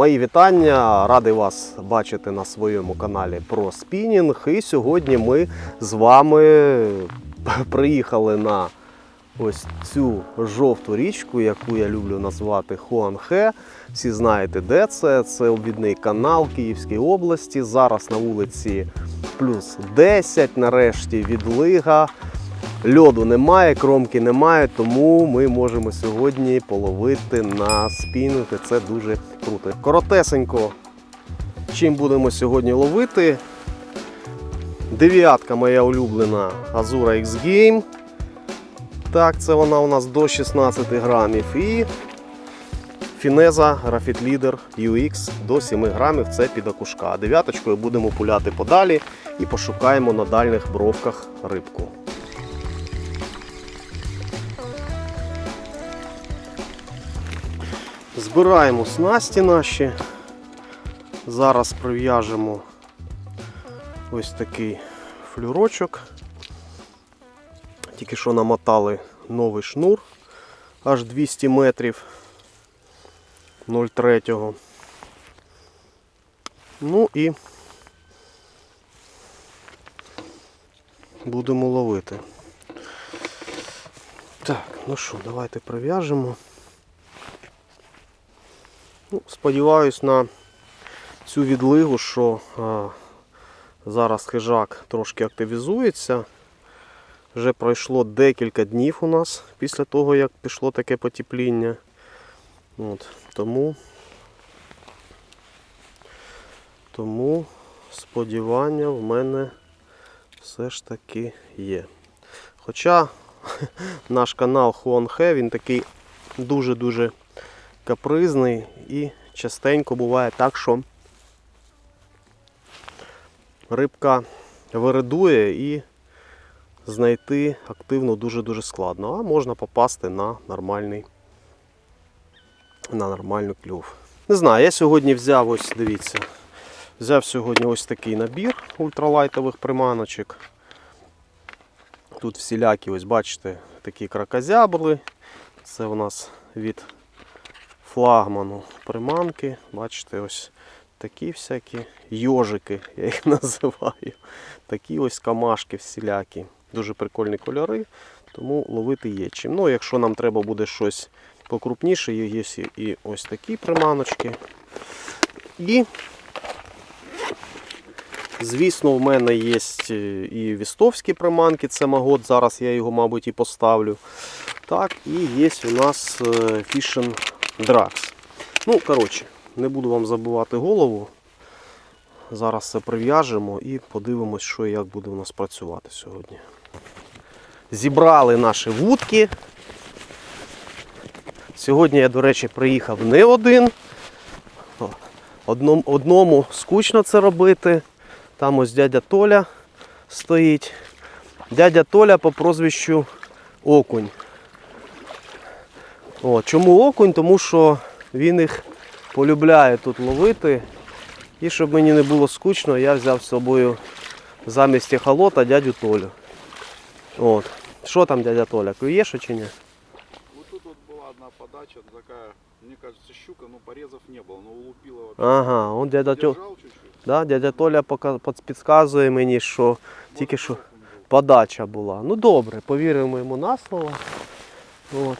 Мої вітання, радий вас бачити на своєму каналі про спінінг. І сьогодні ми з вами приїхали на ось цю жовту річку, яку я люблю назвати Хуанхе. Всі знаєте, де це. Це обідний канал Київської області. Зараз на вулиці плюс 10, нарешті відлига. Льоду немає, кромки немає, тому ми можемо сьогодні половити на спінінг. Це дуже круто. Коротесенько, чим будемо сьогодні ловити. Дев'ятка моя улюблена Azura X Game. Так, це вона у нас до 16 грамів. І Фінеза Graphite Leader UX до 7 грамів це під окушка. А дев'яточкою будемо пуляти подалі і пошукаємо на дальніх бровках рибку. Збираємо снасті наші. Зараз прив'яжемо ось такий флюрочок. Тільки що намотали новий шнур аж 200 метрів 0,3. Ну і будемо ловити. Так, ну що, давайте прив'яжемо. Ну, сподіваюсь на цю відлигу, що а, зараз хижак трошки активізується. Вже пройшло декілька днів у нас після того, як пішло таке потепління. От, тому, тому сподівання в мене все ж таки є. Хоча наш канал Хуанхе, він такий дуже-дуже капризний і частенько буває так, що рибка виридує і знайти активно дуже-дуже складно, а можна попасти на нормальний на нормальний клюв. Не знаю, я сьогодні взяв ось, дивіться, взяв сьогодні ось такий набір ультралайтових приманочок. Тут всілякі, ось бачите, такі кракозябли. Це у нас від флагману приманки. Бачите, ось такі всякі йожики, я їх називаю. Такі ось камашки всілякі. Дуже прикольні кольори, тому ловити є чим. Ну, якщо нам треба буде щось покрупніше, є і ось такі приманочки. І, звісно, в мене є і вістовські приманки, це магот, зараз я його, мабуть, і поставлю. Так, і є у нас Fishing Drax. Ну, коротше, не буду вам забувати голову. Зараз це прив'яжемо і подивимось, що і як буде у нас працювати сьогодні. Зібрали наші вудки. Сьогодні я, до речі, приїхав не один. Одному, одному скучно це робити. Там ось дядя Толя стоїть. Дядя Толя по прозвищу Окунь. О, чому окунь? Тому що він їх полюбляє тут ловити. І щоб мені не було скучно, я взяв з собою замість ехолота дядю Толю. От. Що там дядя Толя? Клює що чи ні? Вот тут вот была одна подача такая, мне кажется, щука, но порезов не было, но улупила вообще. Ага, он дядя, Тё... Держал чуть-чуть. да, дядя Толя пока під- підказує мені, що тільки що подача була. Ну добре, повіримо йому на слово. От.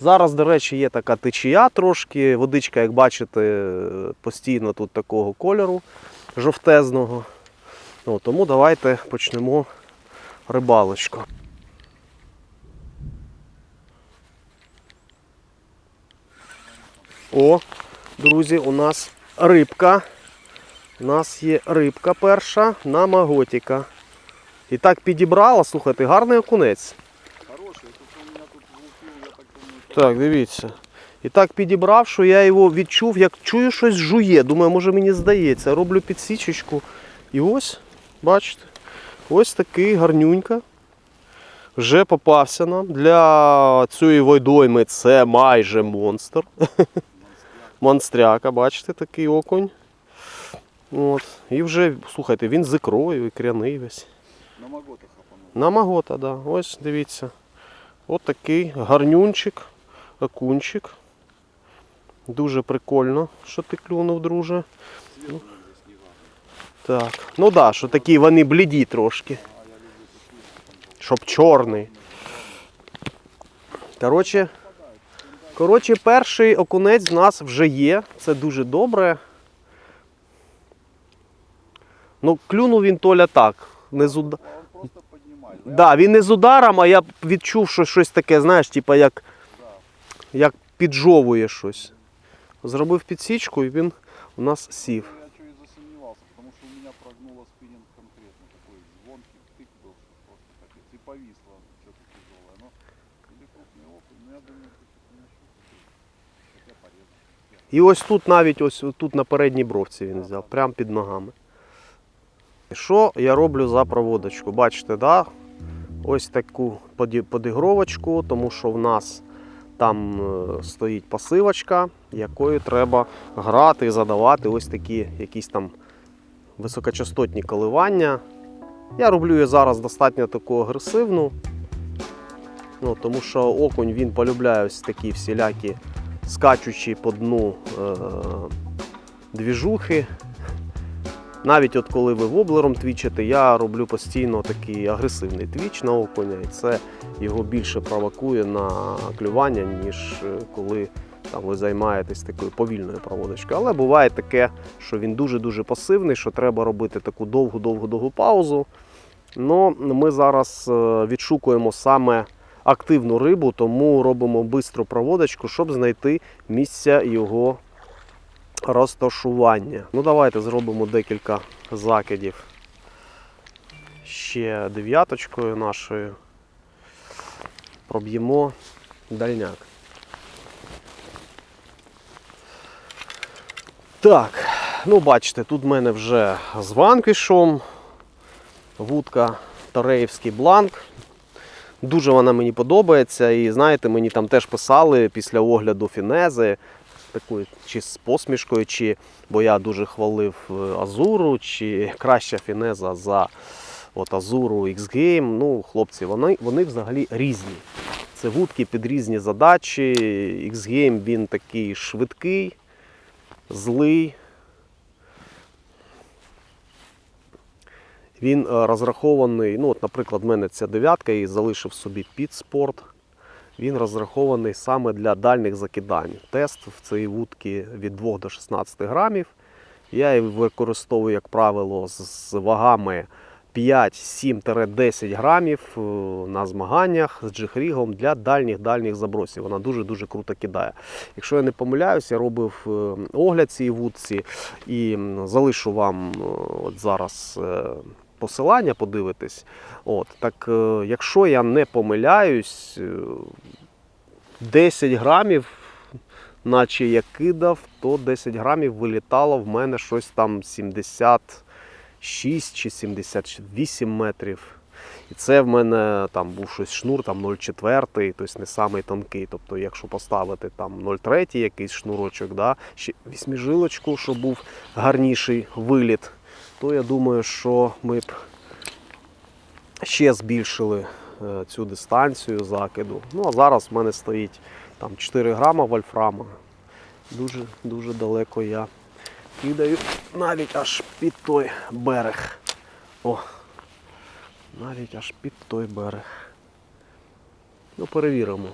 Зараз, до речі, є така течія трошки. Водичка, як бачите, постійно тут такого кольору жовтезного. Ну, тому давайте почнемо рибалочку. О, друзі, у нас рибка. У нас є рибка перша на маготіка. І так підібрала, слухайте, гарний окунець. Хороший, тут у меня тут влупил, я так дивіться. І так підібрав, що я його відчув, як чую щось жує. Думаю, може мені здається. Роблю підсічечку. І ось, бачите, ось такий гарнюнька. Вже попався нам. Для цієї водойми це майже монстр. Монстряка, бачите, такий окунь. От. І вже, слухайте, він з ікрою, ікряний весь. на маготах хапанул. На магота, да. Ось дивіться. От такий гарнюнчик, окунчик. Дуже прикольно, що ти клюнув, друже. Цвет у них здесь не гарный. Так. Ну так, да, що такі вони бліді трошки. Щоб чорний. Коротше, коротше, перший окунець в нас вже є. Це дуже добре. Ну, клюнув він Толя так. Не з уд... Да, він не з ударом, а я відчув, що щось таке, знаєш, типа як як піджовує щось. Зробив підсічку і він у нас сів. Я что и засомневался, потому что у меня прогнуло спиннинг конкретно. Такой звонкий тык был, что просто капец. И повисло что-то тяжелое. Но или крупный окунь, но я думаю, что это не щука. Хотя порезал. І ось тут навіть ось тут на передній бровці він взяв, прямо під ногами. Що я роблю за проводочку? Бачите, да? ось таку поді- подігровочку, тому що в нас там е, стоїть пасивочка, якою треба грати і задавати ось такі якісь там високочастотні коливання. Я роблю її зараз достатньо таку агресивну. Ну, тому що окунь він полюбляє ось такі всілякі скачучі по дну е- двіжухи. Навіть от коли ви воблером твічите, я роблю постійно такий агресивний твіч на окуня, і це його більше провокує на клювання, ніж е, коли там, ви займаєтесь такою повільною проводочкою. Але буває таке, що він дуже-дуже пасивний, що треба робити таку довгу-довгу-довгу паузу. Ну, ми зараз е, відшукуємо саме активну рибу, тому робимо бистру проводочку, щоб знайти місця його розташування. Ну, давайте зробимо декілька закидів ще дев'яточкою нашою. Проб'ємо дальняк. Так, ну бачите, тут в мене вже з ванкішом. Вудка Тореївський бланк. Дуже вона мені подобається. І знаєте, мені там теж писали після огляду фінези, такою чи з посмішкою, чи бо я дуже хвалив е, Азуру, чи краща фінеза за от Азуру X-Game. Ну, хлопці, вони, вони взагалі різні. Це вудки під різні задачі. X-Game він такий швидкий, злий. Він е, розрахований, ну от, наприклад, в мене ця дев'ятка і залишив собі під спорт. Він розрахований саме для дальніх закидань. Тест в цієї вудки від 2 до 16 грамів. Я її використовую, як правило, з вагами 5-7-10 грамів е, на змаганнях з джихрігом для дальніх-дальніх забросів. Вона дуже-дуже круто кидає. Якщо я не помиляюсь, я робив е, огляд цієї вудці і залишу вам е, от зараз посилання, подивитись. От, так е, якщо я не помиляюсь, е, 10 грамів, наче я кидав, то 10 грамів вилітало в мене щось там 76 чи 78 метрів. І це в мене там був щось шнур, там 0,4, тобто не самий тонкий. Тобто, якщо поставити там 0,3 якийсь шнурочок, да, ще вісьмижилочку, щоб був гарніший виліт, то я думаю, що ми б ще збільшили е, цю дистанцію закиду. Ну а зараз в мене стоїть там 4 грама вольфрама. Дуже дуже далеко я кидаю навіть аж під той берег. О, навіть аж під той берег. Ну, перевіримо.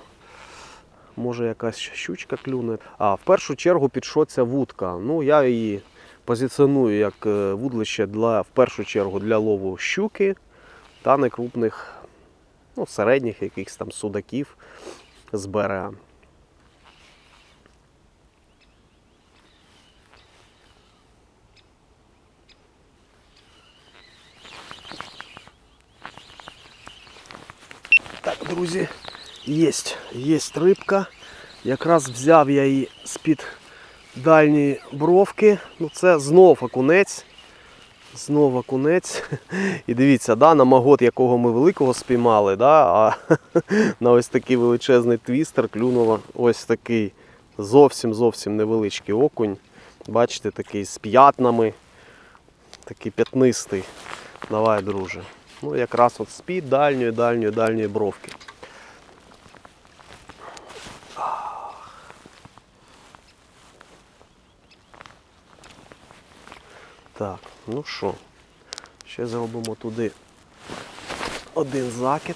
Може якась щучка клюне. А в першу чергу під що ця вудка. Ну, я її позиціоную як е, вудлище для, в першу чергу для лову щуки та некрупних, ну, середніх якихось там судаків з берега. Так, друзі, єсть, єсть рибка. Якраз взяв я її з-під дальньої бровки. Ну, це знов окунець. Знов окунець. І дивіться, да, на магот, якого ми великого спіймали, да, а на ось такий величезний твістер клюнуло ось такий зовсім зовсім невеличкий окунь. Бачите, такий з п'ятнами, такий п'ятнистий. Давай, друже. Ну, якраз от з-під дальньої, дальньої, дальньої бровки. Так, ну що, ще зробимо туди один закид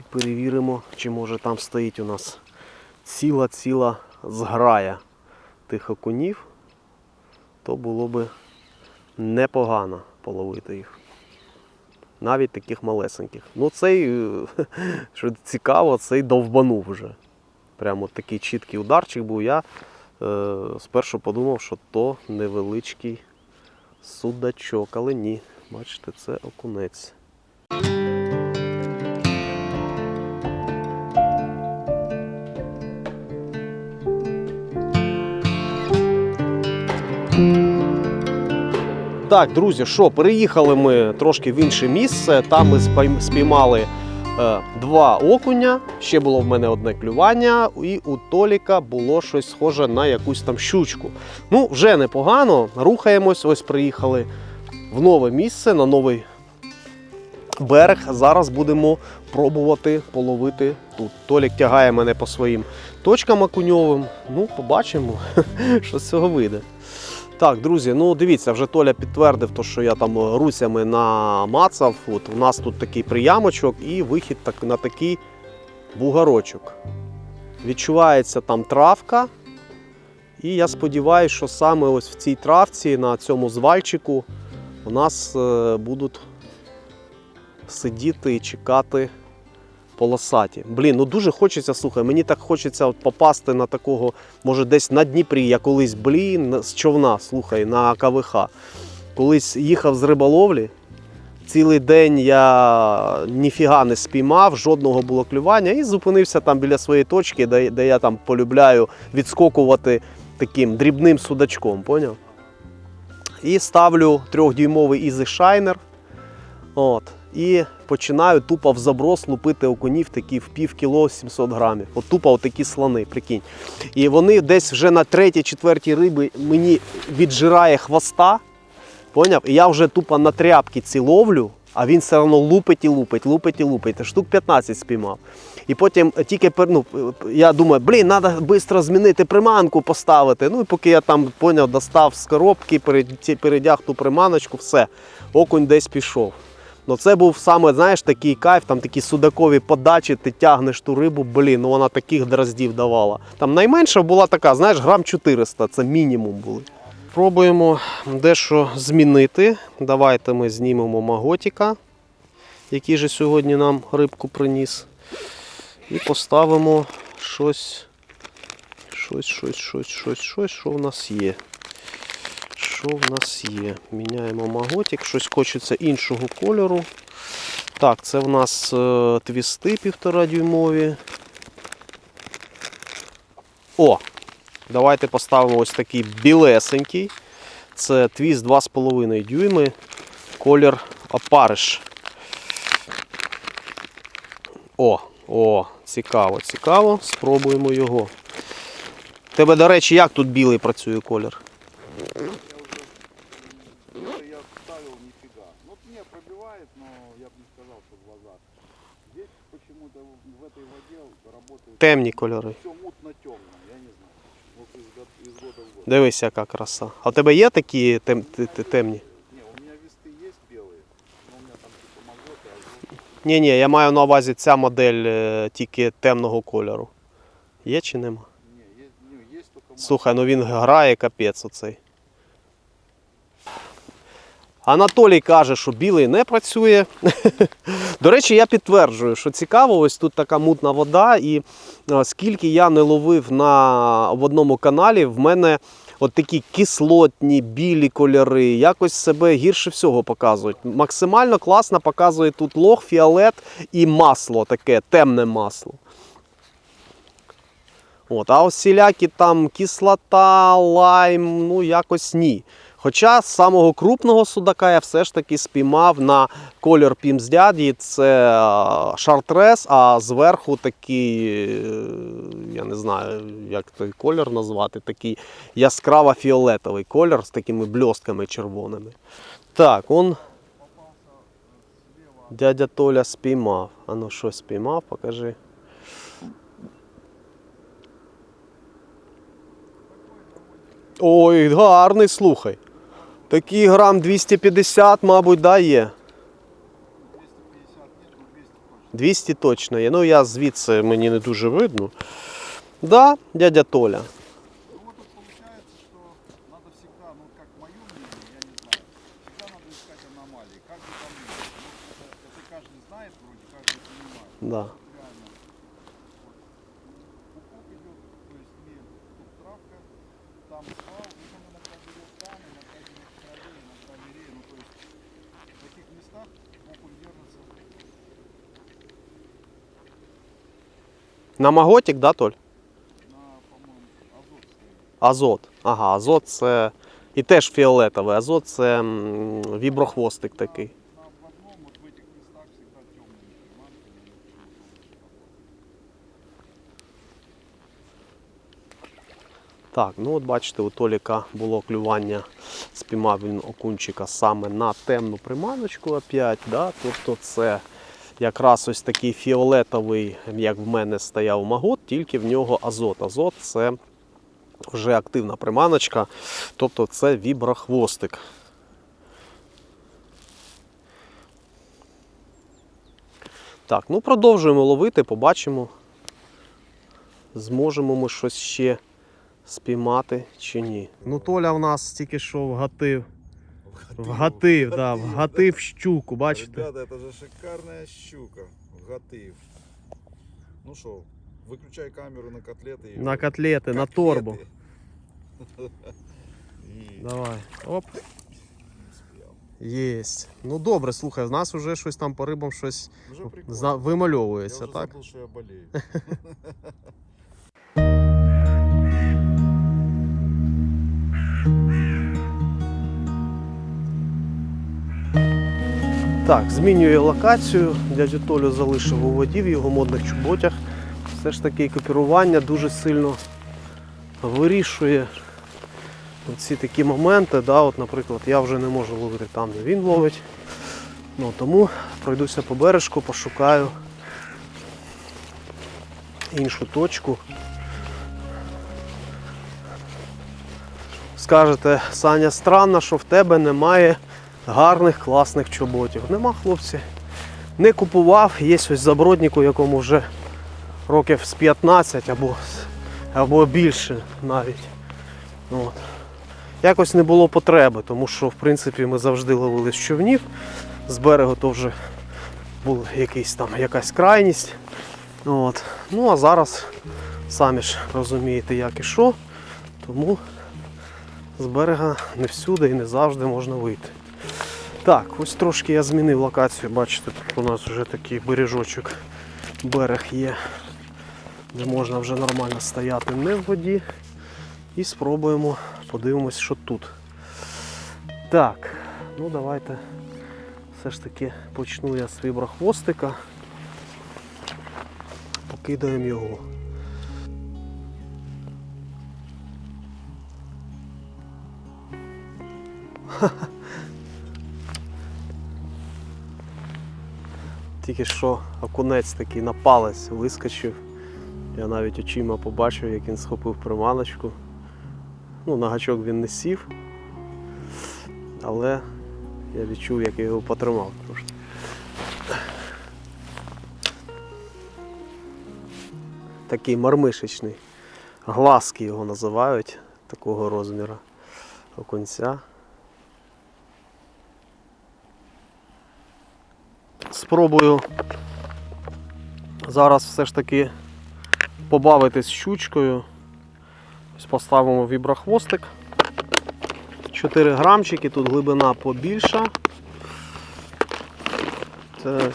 і перевіримо, чи може там стоїть у нас ціла-ціла зграя тих окунів, то було би непогано половити їх. Навіть таких малесеньких. Ну цей, е, що цікаво, цей довбанув вже. Прямо такий чіткий ударчик був. Я е, спершу подумав, що то невеличкий судачок, але ні. Бачите, це окунець. Так, друзі, що, переїхали ми трошки в інше місце. Там ми спіймали два окуня. Ще було в мене одне клювання, і у Толіка було щось схоже на якусь там щучку. Ну, вже непогано. Рухаємось. Ось приїхали в нове місце, на новий берег. Зараз будемо пробувати половити тут. Толік тягає мене по своїм точкам окуньовим. Ну, побачимо, що з цього вийде. Так, друзі, ну дивіться, вже Толя підтвердив, то, що я там руцями намацав. От у нас тут такий приямочок і вихід так, на такий бугарочок. Відчувається там травка. І я сподіваюся, що саме ось в цій травці, на цьому звальчику, у нас е, будуть сидіти і чекати полосаті. Блін, ну дуже хочеться, слухай, мені так хочеться от попасти на такого, може, десь на Дніпрі. Я колись, блін, з човна, слухай, на КВХ. Колись їхав з риболовлі. Цілий день я ніфіга не спіймав, жодного було клювання і зупинився там біля своєї точки, де, де я там полюбляю відскокувати таким дрібним судачком, поняв? І ставлю трьохдюймовий Easy Shiner. От. І починаю тупо в заброс лупити окунів такі в пів кіло 700 грамів. От тупо отакі слони, прикинь. І вони десь вже на третій, четвертій риби мені віджирає хвоста. Поняв? І я вже тупо на тряпки ці ловлю, а він все одно лупить і лупить, лупить і лупить. Штук 15 спіймав. І потім тільки ну, я думаю, блін, треба швидко змінити приманку, поставити. Ну і поки я там поняв, достав з коробки, передяг ту приманочку, все, окунь десь пішов. Ну це був саме, знаєш, такий кайф, там такі судакові подачі, ти тягнеш ту рибу, блін, ну вона таких дроздів давала. Там найменша була така, знаєш, грам 400, це мінімум були. Пробуємо дещо змінити. Давайте ми знімемо маготіка, який же сьогодні нам рибку приніс. І поставимо щось, щось, щось, щось, щось, щось, що в нас є. Що в нас є? Міняємо маготик, щось хочеться іншого кольору. Так, це в нас е, твісти півтора дюймові. О! Давайте поставимо ось такий білесенький. Це твіст 2,5 дюйми, колір опариш. О, о, цікаво, цікаво. Спробуємо його. Тебе, до речі, як тут білий працює колір? Темні кольори. все мутно-темное, я не знаю. Вот из, год- из года в год. Дивись, яка краса. А у тебе є такі тем, те- те- темні? Не, у меня весты есть белые, но у меня там типа маготы, а вот Ні, ні, я маю на увазі ця модель е, тільки темного кольору. Є чи нема? не, есть, не, есть только Слухай, ну він грає капець оцей. Анатолій каже, що білий не працює. До речі, я підтверджую, що цікаво, ось тут така мутна вода, і е, скільки я не ловив на в одному каналі, в мене от такі кислотні, білі кольори, якось себе гірше всього показують. Максимально класно показує тут лох, фіолет і масло, таке темне масло. От, а ось всілякі там кислота, лайм, ну якось ні. Хоча самого крупного судака я все ж таки спіймав на колір пімздяді, це е, шартрес, а зверху такий, е, я не знаю, як той колір назвати, такий яскраво-фіолетовий колір з такими бльостками червоними. Так, он дядя Толя спіймав. А ну що спіймав, покажи. Ой, гарний, слухай. Такий грам 250, мабуть, да, є. 250 нет, но 200 точно. 200 точно є. Ну я звідси мені не дуже видно. Да, дядя Толя. Ну На маготик, да, Толь? на, азот. Азот. Ага, азот це. І теж фіолетовий. Азот це віброхвостик такий. Так, ну от бачите, у Толіка було клювання, спіймав він окунчика саме на темну приманочку опять. Да? Тобто це якраз ось такий фіолетовий, як в мене стояв магот, тільки в нього азот. Азот це вже активна приманочка, тобто це віброхвостик. Так, ну продовжуємо ловити, побачимо. Зможемо ми щось ще спіймати чи ні. Ну, Толя в нас тільки що вгатив Вгатив, да, вгатив щуку, бачите? Ребята, это же шикарная щука. Гатив. Ну что, выключай камеру на котлеты. и- На котлети, на Котлеты. торбу. И Давай. Оп, не успел. єсть. Ну добре, слухай, в нас вже щось там по рибам щось Уже прикольно. зна- Я вимальовується, уже так? забыл, что я болею. Так, змінює локацію. Дядю Толю залишив у воді в його модних чоботях. Все ж таки екіпірування дуже сильно вирішує ці такі моменти. Да? От, наприклад, я вже не можу ловити там, де він ловить. Ну, тому пройдуся по бережку, пошукаю іншу точку. Скажете, Саня, странно, що в тебе немає гарних, класних чоботів. Нема, хлопці. Не купував, є ось заброднику, якому вже років з 15 або, або більше навіть. От. Якось не було потреби, тому що в принципі ми завжди ловили з човнів. З берегу то вже була якийсь там, якась крайність. От. Ну а зараз самі ж розумієте, як і що. Тому з берега не всюди і не завжди можна вийти. Так, ось трошки я змінив локацію. Бачите, тут у нас вже такий бережочок, берег є, де можна вже нормально стояти не в воді. І спробуємо, подивимось, що тут. Так, ну давайте все ж таки почну я з віброхвостика. Покидаємо його. Тільки що окунець такий на палець вискочив. Я навіть очима побачив, як він схопив приманочку. Ну, на гачок він не сів, але я відчув, як я його потримав трошки. Такий мармишечний. Глазки його називають такого розміру окунця. Спробую зараз все ж таки побавитись щучкою. Ось поставимо віброхвостик. 4 грамчики, тут глибина побільша. Так.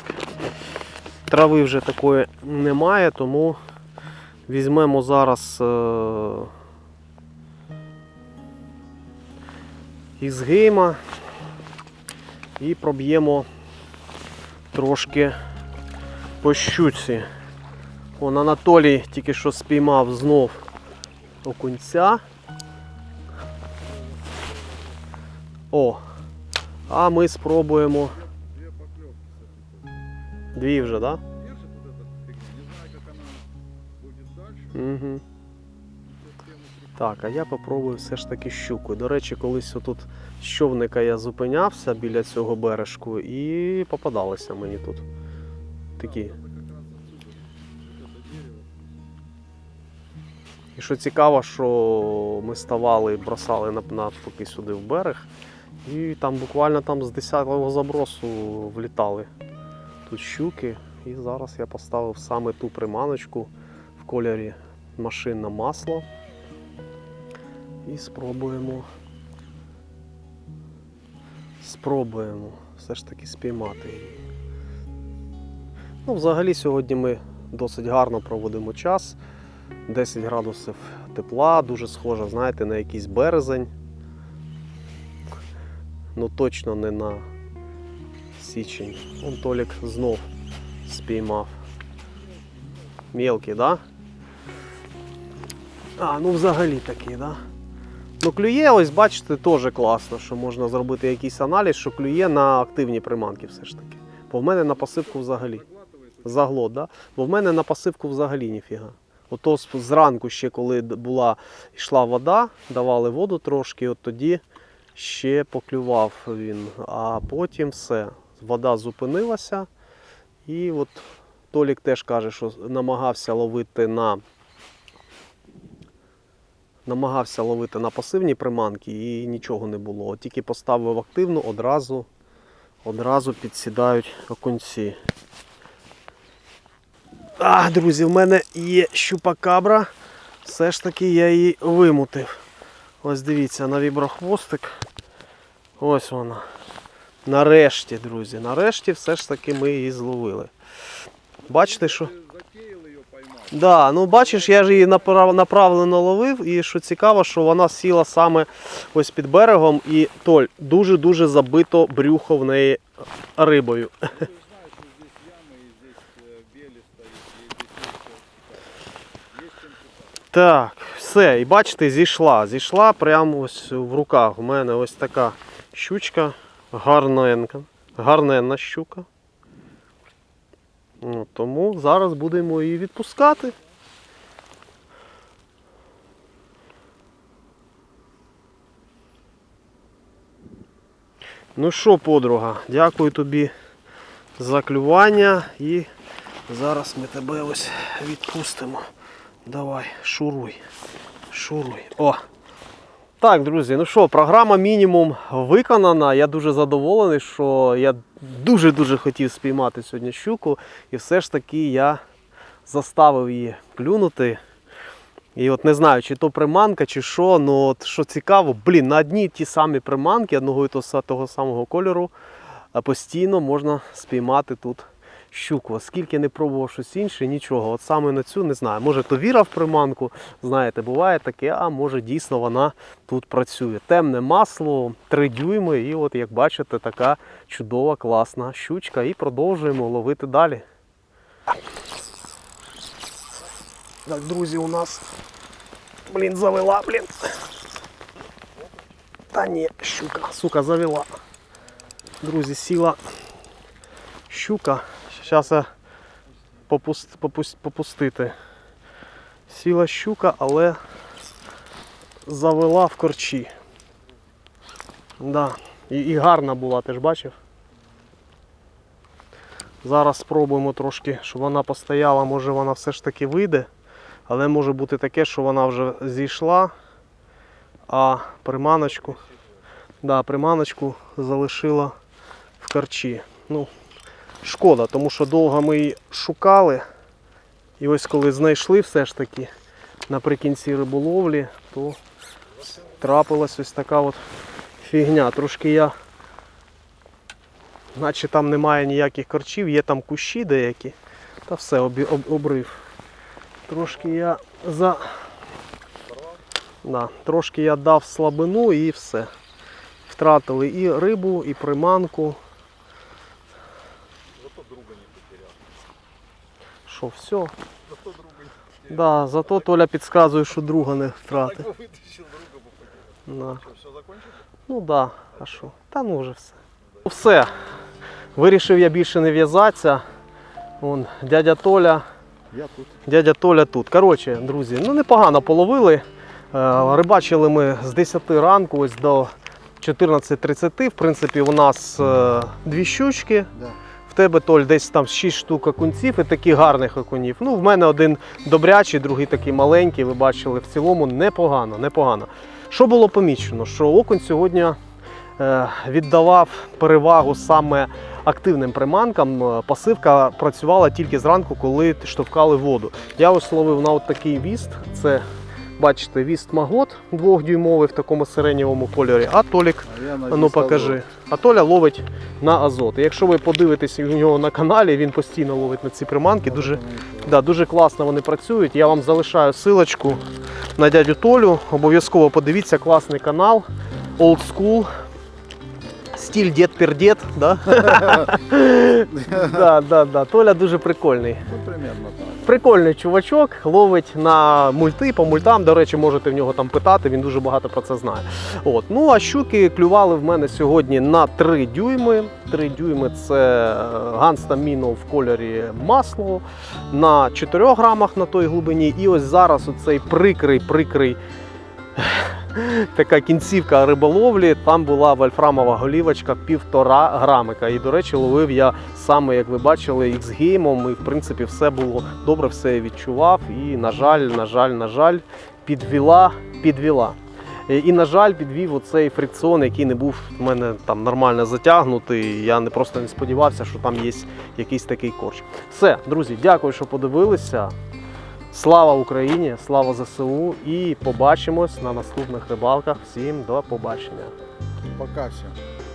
Трави вже такої немає, тому візьмемо зараз е- із гейма і проб'ємо трошки по щуці. Он Анатолій тільки що спіймав знов окунця. О, а ми спробуємо дві вже, так? Да? Угу. Так, а я попробую все ж таки щуку. До речі, колись отут з човника я зупинявся біля цього бережку і попадалися мені тут. Такі. І що цікаво, що ми ставали бросали на- навпаки сюди в берег, і там буквально там з 10-го забросу влітали тут щуки. І зараз я поставив саме ту приманочку в кольорі машинне масло. І спробуємо. Спробуємо все ж таки спіймати її. Ну, взагалі сьогодні ми досить гарно проводимо час. 10 градусів тепла, дуже схоже, знаєте, на якийсь березень. Ну точно не на січень. Он Толік знов спіймав. Мелкий, да? А, ну взагалі такий, да? Ну, клює, ось бачите, теж класно, що можна зробити якийсь аналіз, що клює на активні приманки все ж таки. Бо в мене на пасивку взагалі. Заглот, да? Бо в мене на пасивку взагалі ніфіга. Ото зранку ще, коли була, йшла вода, давали воду трошки, от тоді ще поклював він. А потім все. Вода зупинилася. І от Толік теж каже, що намагався ловити на намагався ловити на пасивні приманки і нічого не було. Тільки поставив активну, одразу, одразу підсідають окунці. А, друзі, в мене є щупакабра. Все ж таки я її вимутив. Ось дивіться на віброхвостик. Ось вона. Нарешті, друзі, нарешті все ж таки ми її зловили. Бачите, що. Затеял ее поймать. Да, ну бачиш, я ж її направ- направлено ловив, і що цікаво, що вона сіла саме ось під берегом, і Толь, дуже-дуже забито брюхо в неї рибою. Ты знаешь, что здесь ямы, и здесь э, бели стоит, и здесь есть что искать. Есть чем купаться. Так, все, і бачите, зійшла. Зійшла прямо ось в руках. У мене ось така щучка, гарненька, гарненна щука. Ну, тому зараз будемо її відпускати. Ну що, подруга, дякую тобі за клювання і зараз ми тебе ось відпустимо. Давай, шуруй. Шуруй. О! Так, друзі, ну що, програма мінімум виконана. Я дуже задоволений, що я дуже-дуже хотів спіймати сьогодні щуку. І все ж таки я заставив її клюнути. І от не знаю, чи то приманка, чи що, ну от що цікаво, блін, на одні ті самі приманки одного і того самого кольору постійно можна спіймати тут щуку. Оскільки не пробував щось інше, нічого. От саме на цю не знаю. Може то віра в приманку, знаєте, буває таке, а може дійсно вона тут працює. Темне масло, 3 дюйми, і от як бачите, така чудова, класна щучка. І продовжуємо ловити далі. Так, друзі, у нас. Блін, завела, блін. Та ні, щука, сука, завела. Друзі, сіла щука. Зараз попуст, попуст, попустити. Сіла щука, але завела в корчі. Да. І, і гарна була, ти ж бачив? Зараз спробуємо трошки, щоб вона постояла, може вона все ж таки вийде. Але може бути таке, що вона вже зійшла, а приманочку, да, приманочку залишила в корчі. Ну, шкода, тому що довго ми її шукали. І ось коли знайшли все ж таки наприкінці риболовлі, то трапилась ось така от фігня. Трошки я, наче там немає ніяких корчів, є там кущі деякі, та все обрив. Трошки я за. Да, трошки я дав слабину і все. Втратили і рибу, і приманку. Зато друга не потерял Що, все? Зато друга не потерял. Да, зато Толя підказує, що друга не втратив. Так бы вытащил друга бы потерял. Да. Что, все закончили? Ну да, а що? Та ну вже все. Ну все. Вирішив я більше не в'язатися. Вон, дядя Толя. Я тут. Дядя Толя тут. Коротше, друзі, ну непогано половили. Е, Рибачили ми з 10 ранку ось до 14.30. В принципі, у нас е, дві щучки. Да. В тебе Толь десь там 6 штук окунців і таких гарних окунів. Ну, в мене один добрячий, другий такий маленький. Ви бачили, в цілому непогано, непогано. Що було помічено? Що окунь сьогодні е, віддавав перевагу саме активним приманкам. Е, Пасивка працювала тільки зранку, коли штовхали воду. Я ось ловив на от такий віст. Це бачите, віст Магот двохдюймовий в такому сиренєвому кольорі, а Толік Ну покажи. А Толя ловить на азот. І якщо ви подивитесь у нього на каналі, він постійно ловить на ці приманки. Дуже, да, дуже класно вони працюють. Я вам залишаю силочку на дядю Толю. Обов'язково подивіться класний канал. Old School. Стіль дід пердід. Да? да, да, да. Толя дуже прикольний. Ну, примерно так. Прикольний чувачок, ловить на мульти, по мультам. До речі, можете в нього там питати, він дуже багато про це знає. От. Ну а щуки клювали в мене сьогодні на 3 дюйми. 3 дюйми це ганста міно в кольорі масло на 4 грамах на той глибині. І ось зараз оцей прикрий, прикрий. Така кінцівка риболовлі, там була вольфрамова голівочка півтора грамика. І, до речі, ловив я саме, як ви бачили, X-геймом, і в принципі все було добре, все я відчував. І, на жаль, на жаль, на жаль, підвіла, підвіла. Е, І, на жаль, підвів оцей фрикціон, який не був в мене там нормально затягнутий. Я не просто не сподівався, що там є якийсь такий корч. Все, друзі, дякую, що подивилися. Слава Україні, слава ЗСУ і побачимось на наступних рибалках. Всім до побачення. Пока все.